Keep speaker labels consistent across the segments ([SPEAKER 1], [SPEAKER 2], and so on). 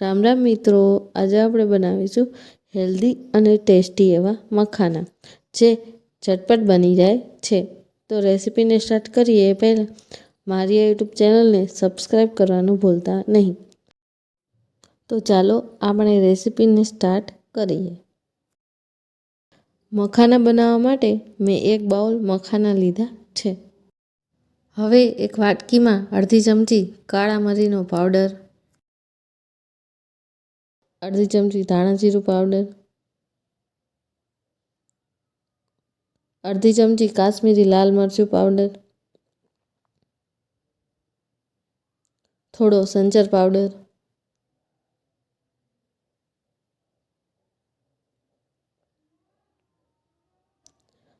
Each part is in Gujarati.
[SPEAKER 1] રામ રામ મિત્રો, આજે આપણે બનાવીશું હેલ્ધી અને ટેસ્ટી એવા મખાના, જે ઝટપટ બની જાય છે. તો રેસીપીને સ્ટાર્ટ કરીએ. એ પહેલાં મારી યુટ્યુબ ચેનલને સબસ્ક્રાઈબ કરવાનું ભૂલતા નહીં. તો ચાલો આપણે રેસીપીને સ્ટાર્ટ કરીએ. મખાના બનાવવા માટે મેં એક બાઉલ મખાના લીધા છે. હવે એક વાટકીમાં અડધી ચમચી કાળા મરીનો પાવડર અડધી ચમચી ધાણા જીરું પાવડર અડધી ચમચી કાશ્મીરી લાલ મરચું પાવડર થોડો સંચર પાવડર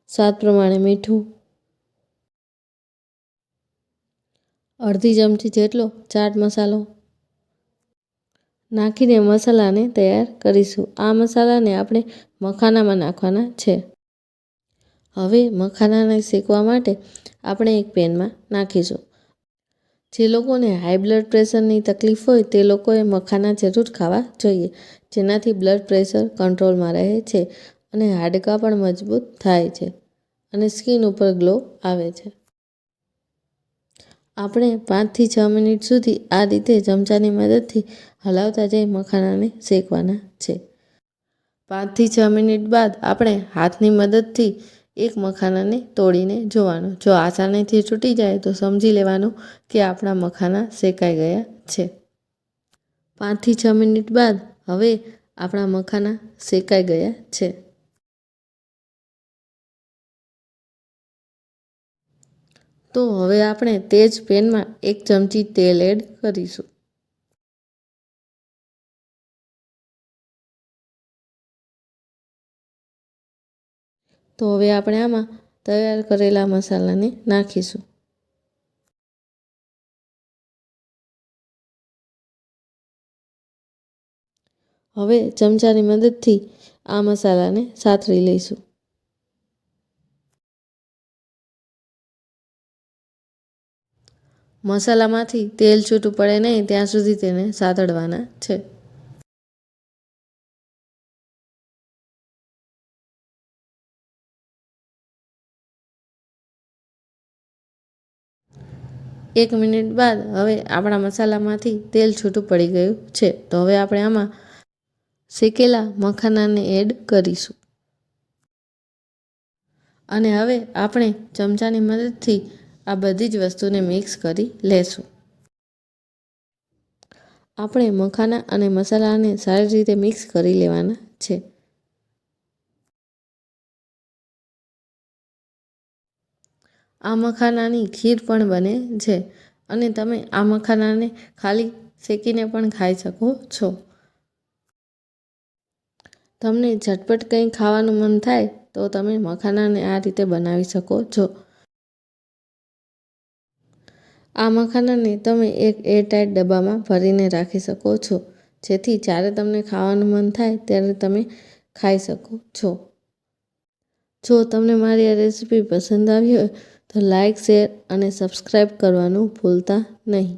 [SPEAKER 1] સ્વાદ પ્રમાણે મીઠું, અડધી ચમચી જેટલો ચાટ મસાલો નાખીને મસાલાને તૈયાર કરીશું. આ મસાલાને આપણે મખાનામાં નાખવાના છે. હવે મખાનાને શેકવા માટે આપણે એક પેનમાં નાખીશું. જે લોકોને હાઈ બ્લડ પ્રેશરની તકલીફ હોય તે લોકોએ મખાના જરૂર ખાવા જોઈએ, જેનાથી બ્લડ પ્રેશર કંટ્રોલમાં રહે છે અને હાડકાં પણ મજબૂત થાય છે અને સ્કિન ઉપર ગ્લો આવે છે. આપણે પાંચથી છ મિનિટ સુધી આ રીતે ચમચાની મદદથી હલાવતા જઈ મખાનાને શેકવાના છે. પાંચથી છ મિનિટ બાદ આપણે હાથની મદદથી એક મખાનાને તોડીને જોવાનું. જો આસાનીથી છૂટી જાય તો સમજી લેવાનું કે આપણા મખાના શેકાઈ ગયા છે. પાંચથી છ મિનિટ બાદ હવે આપણા મખાના શેકાઈ ગયા છે. તો હવે આપણે તે જ પેનમાં એક ચમચી તેલ એડ કરીશું. તો હવે આપણે આમાં તૈયાર કરેલા મસાલાને નાખીશું. હવે ચમચાની મદદથી આ મસાલાને સાતરી લઈશું. મસાલામાંથી તેલ છૂટું પડે નહીં, ત્યાં સુધી તેને સાતડવાના છે. એક મિનિટ બાદ હવે આપણા મસાલામાંથી તેલ છૂટું પડી ગયું છે. તો હવે આપણે આમાં શેકેલા મખાનાને એડ કરીશું. અને હવે આપણે ચમચાની મદદથી આ બધી જ વસ્તુને મિક્સ કરી લેશું. આપણે મખાના અને મસાલાને સારી રીતે મિક્સ કરી લેવાના છે. આ મખાનાની ખીર પણ બને છે અને તમે આ મખાનાને ખાલી શેકીને પણ ખાઈ શકો છો. તમને ઝટપટ કંઈ ખાવાનું મન થાય તો તમે મખાનાને આ રીતે બનાવી શકો છો. આ મખાનાને તમે એક એરટાઈટ ડબ્બામાં ભરીને રાખી શકો છો. જેથી જ્યારે તમને ખાવાનું મન થાય ત્યારે તમે ખાઈ શકો છો. જો તમને મારી આ રેસીપી પસંદ આવી હોય તો લાઇક શેર અને સબસ્ક્રાઈબ કરવાનું ભૂલતા નહીં.